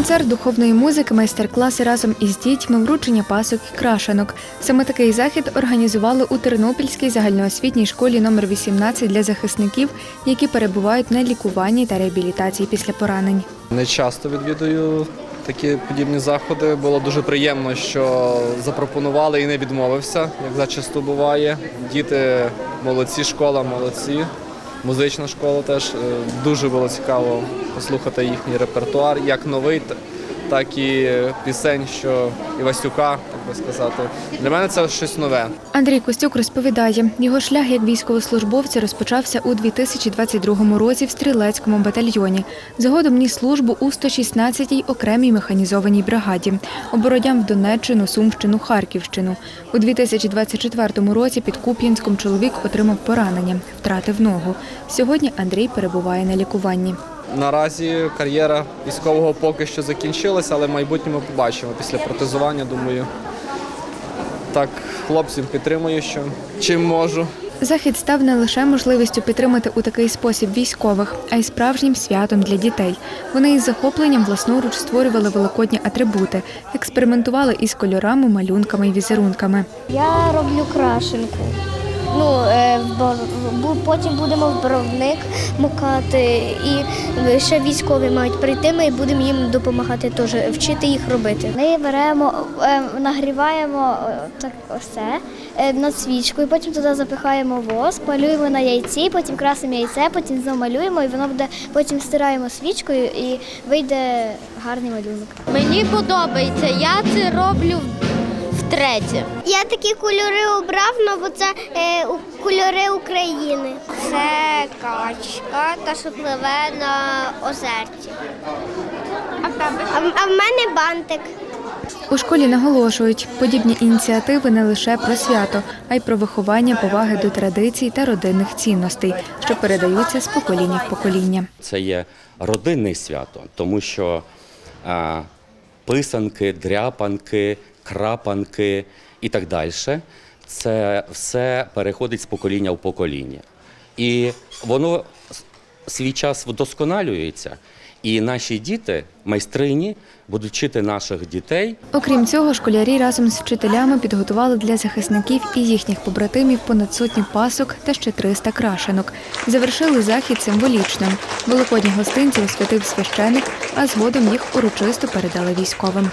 Концерт духовної музики, майстер-класи разом із дітьми, вручення пасок і крашанок. Саме такий захід організували у Тернопільській загальноосвітній школі номер 18 для захисників, які перебувають на лікуванні та реабілітації після поранень. Не часто відвідую такі подібні заходи. Було дуже приємно, що запропонували і не відмовився, як зачасту буває. Діти молодці, школа молодці. Музична школа теж Е, дуже було цікаво послухати їхній репертуар, як новий, так і пісень, що Івасюка, би сказати. Для мене це щось нове. Андрій Костюк розповідає, його шлях як військовослужбовця розпочався у 2022 році в стрілецькому батальйоні. Згодом ніс службу у 116-й окремій механізованій бригаді. Обородяв Донеччину, Сумщину, Харківщину. У 2024 році під Куп'янськом чоловік отримав поранення, втратив ногу. Сьогодні Андрій перебуває на лікуванні. Наразі кар'єра військового поки що закінчилася, але в майбутньому побачимо після протезування. Думаю, так хлопців підтримую, що чим можу. Захід став не лише можливістю підтримати у такий спосіб військових, а й справжнім святом для дітей. Вони із захопленням власноруч створювали великодні атрибути, експериментували із кольорами, малюнками і візерунками. Я роблю крашенку. Ну, е, в потім будемо в боровник мукати, і ще військові мають прийти. Ми будемо їм допомагати теж, вчити їх робити. Ми беремо, е, нагріваємо е, так це е, над свічкою, потім туди запихаємо воск, малюємо на яйці, потім красимо яйце, потім знову малюємо, і воно буде потім стираємо свічкою і вийде гарний малюнок. Мені подобається, я це роблю втретє. Я такі кольори обрав, ну, бо це е, кольори України. Це качка, та що пливе на озерці. А в тебе? А, а в мене бантик. У школі наголошують, подібні ініціативи не лише про свято, а й про виховання поваги до традицій та родинних цінностей, що передаються з покоління в покоління. Це є родинне свято, тому що а, писанки, дряпанки, крапанки і так далі. Це все переходить з покоління в покоління. І воно свій час вдосконалюється. І наші діти, майстрині, будуть вчити наших дітей Окрім цього, школярі разом з вчителями підготували для захисників і їхніх побратимів понад сотню пасок та ще 300 крашенок. Завершили захід символічним. Великодні гостинці освятив священик, а згодом їх урочисто передали військовим.